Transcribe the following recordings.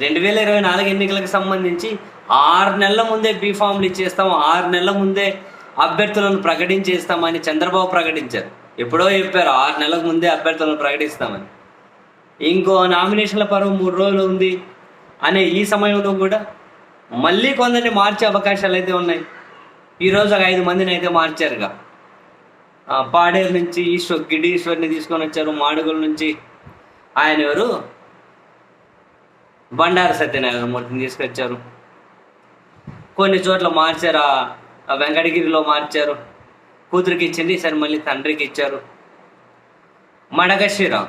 రెండు వేల ఇరవై నాలుగు ఎన్నికలకు సంబంధించి ఆరు నెలల ముందే బీఫామ్లు ఇచ్చేస్తాం ఆరు నెలల ముందే అభ్యర్థులను ప్రకటించేస్తామని చంద్రబాబు ప్రకటించారు. ఎప్పుడో చెప్పారు ఆరు నెలల ముందే అభ్యర్థులను ప్రకటిస్తామని. ఇంకో నామినేషన్ల పర్వం మూడు రోజులు ఉంది అనే ఈ సమయంలో కూడా మళ్ళీ కొందరిని మార్చే అవకాశాలు అయితే ఉన్నాయి. ఈరోజు ఒక ఐదు మందిని అయితే మార్చారుగా. పాడేరు నుంచి ఈశ్వర్ గిడీశ్వర్ని తీసుకొని వచ్చారు. మాడుగుల నుంచి ఆయన ఎవరు? బండారు సత్యనారాయణ మూర్తిని తీసుకొచ్చారు. కొన్ని చోట్ల మార్చారు ఆ- వెంకటగిరిలో మార్చారు. కూతురికి ఇచ్చింది సరే మళ్ళీ తండ్రికి ఇచ్చారు. మడకశీర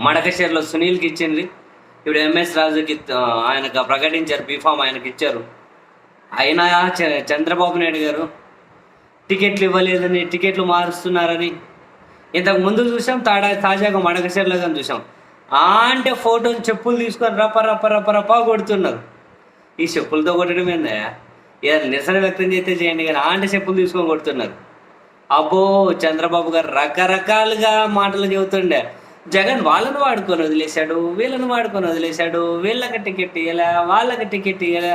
మడకశిరలో సునీల్కి ఇచ్చింది. ఇప్పుడు ఎంఎస్ రాజుకి ఆయనకు ప్రకటించారు బీఫామ్ ఆయనకి ఇచ్చారు. అయినా చ- చంద్రబాబు నాయుడు గారు టికెట్లు ఇవ్వలేదని టికెట్లు మారుస్తున్నారని. ఇంతకు ముందు చూసాం తాడా తాజాగా మడకశిరలో కానీ చూసాం. ఆ అంటే ఫోటోలు చెప్పులు తీసుకొని రప రప రప రప కొడుతున్నారు. ఈ చెప్పులతో కొట్టడం ఏందా ఏదైనా నిరసన వ్యక్తం చేస్తే చేయండి కానీ ఆ అంటే చెప్పులు తీసుకొని కొడుతున్నారు. అబ్బో చంద్రబాబు గారు రకరకాలుగా మాటలు చెబుతుండే. జగన్ వాళ్ళని వాడుకొని వదిలేశాడు వీళ్ళని వాడుకొని వదిలేశాడు వీళ్ళకి టికెట్ ఇవ్వలే వాళ్ళకి టికెట్ ఇవ్వలే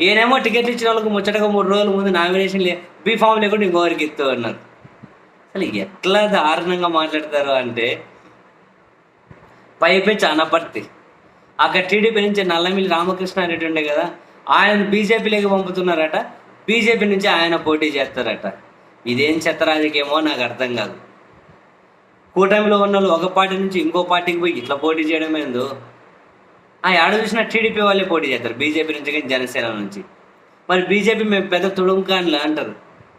ఈయనేమో టికెట్ ఇచ్చిన వాళ్ళకి ముచ్చటగా మూడు రోజుల ముందు నామినేషన్ లే బీఫామ్ లేకుండా ఇంకోరికి ఇస్తూ అన్నారు అసలు ఎట్లా దారుణంగా మాట్లాడతారు అంటే పైపెచ్చి అనపర్తి అక్కడ టీడీపీ నుంచి నల్లమిల్లి రామకృష్ణారెడ్డి ఉండే కదా ఆయన బీజేపీలోకి పంపుతున్నారట బీజేపీ నుంచి ఆయన పోటీ చేస్తారట. ఇదేం చెత్త రాజకీయమో నాకు అర్థం కాదు. కూటమిలో ఉన్న వాళ్ళు ఒక పార్టీ నుంచి ఇంకో పార్టీకి పోయి ఇట్లా పోటీ చేయడం ఏందో? ఆ ఆడ చూసిన టీడీపీ వాళ్ళే పోటీ చేస్తారు బీజేపీ నుంచి కానీ జనసేన నుంచి. మరి బీజేపీ మేము పెద్ద తుడుంకాన్లు అంటారు.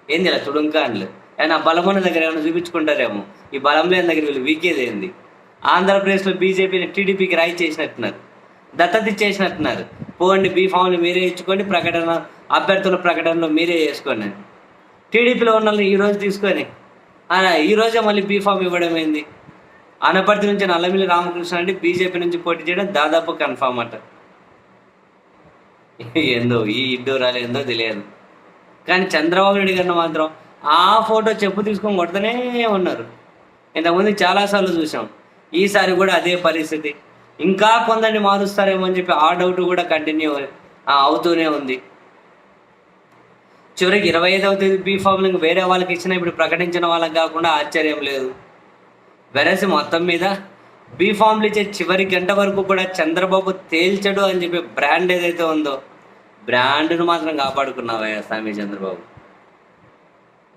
ఏంది ఇలా తుడుంకాన్లు? ఆయన బలమైన బలమున్న దగ్గర ఏమైనా చూపించుకుంటారేమో? ఈ బలం లేని దగ్గర వీళ్ళు వీకేదేంది? ఆంధ్రప్రదేశ్లో బీజేపీని టీడీపీకి రాయి చేసినట్టున్నారు. దత్తత ఇచ్చేసినట్టున్నారు. పోండి బీ ఫామ్లు మీరే ఇచ్చుకోండి ప్రకటన అభ్యర్థుల ప్రకటనలు మీరే చేసుకోండి. అని. టీడీపీలో ఉన్న వాళ్ళని ఈరోజు తీసుకొని ఆ, ఈ రోజే మళ్ళీ బీ ఫామ్ ఇవ్వడం ఏంది? అనపర్తి నుంచి నల్లమిల్లి రామకృష్ణ అంటే బీజేపీ నుంచి పోటీ చేయడం దాదాపు కన్ఫామ్ అట. ఏందో ఈ ఇడ్డూరాలు ఏందో తెలియదు. కానీ చంద్రబాబు నాయుడు గారిని మాత్రం ఆ ఫోటో చెప్పు తీసుకొని కొడుతూనే ఉన్నారు. ఇంతకుముందు చాలాసార్లు చూసాం. ఈసారి కూడా అదే పరిస్థితి. ఇంకా కొందరిని మారుస్తారేమో అని చెప్పి ఆ డౌట్ కూడా కంటిన్యూ అవుతూనే ఉంది. చివరికి ఇరవై ఐదవ తేదీ బీ ఫామ్లు వేరే వాళ్ళకి ఇచ్చిన ఇప్పుడు ప్రకటించిన వాళ్ళకి కాకుండా ఆశ్చర్యం లేదు. వెరసి మొత్తం మీద బీ ఫామ్లు ఇచ్చే చివరి గంట వరకు కూడా చంద్రబాబు తేల్చడు అని చెప్పి బ్రాండ్ ఏదైతే ఉందో బ్రాండ్ను మాత్రం కాపాడుకున్నావయ్యా స్వామి చంద్రబాబు.